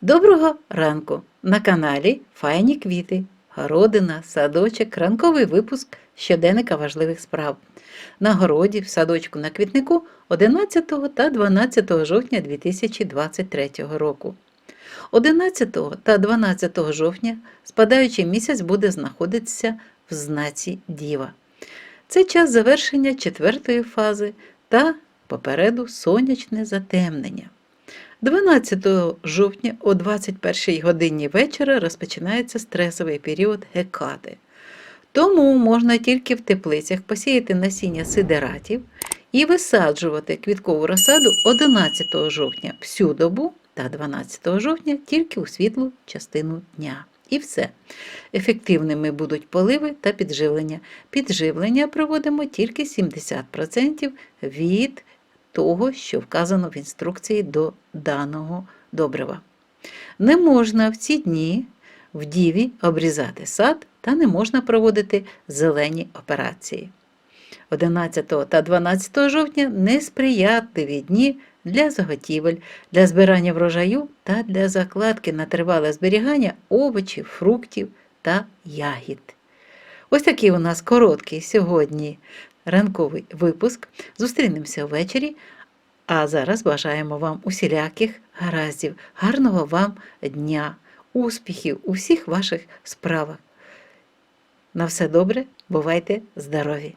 Доброго ранку! На каналі Файні квіти, городина, садочок, ранковий випуск щоденника важливих справ. На городі, в садочку на квітнику 11 та 12 жовтня 2023 року. 11 та 12 жовтня спадаючий місяць буде знаходитися в знаці Діва. Це час завершення четвертої фази та попереду сонячне затемнення. 12 жовтня о 21 годині вечора розпочинається стресовий період гекади. Тому можна тільки в теплицях посіяти насіння сидератів і висаджувати квіткову розсаду 11 жовтня всю добу та 12 жовтня тільки у світлу частину дня. І все. Ефективними будуть поливи та підживлення. Підживлення проводимо тільки 70% від того, що вказано в інструкції до даного добрива. Не можна в ці дні в діві обрізати сад та не можна проводити зелені операції. 11 та 12 жовтня несприятливі дні для заготівель, для збирання врожаю та для закладки на тривале зберігання овочів, фруктів та ягід. Ось такий у нас короткий сьогодні ранковий випуск. Зустрінемося ввечері. А зараз бажаємо вам усіляких гараздів, гарного вам дня, успіхів у всіх ваших справах. На все добре, бувайте здорові!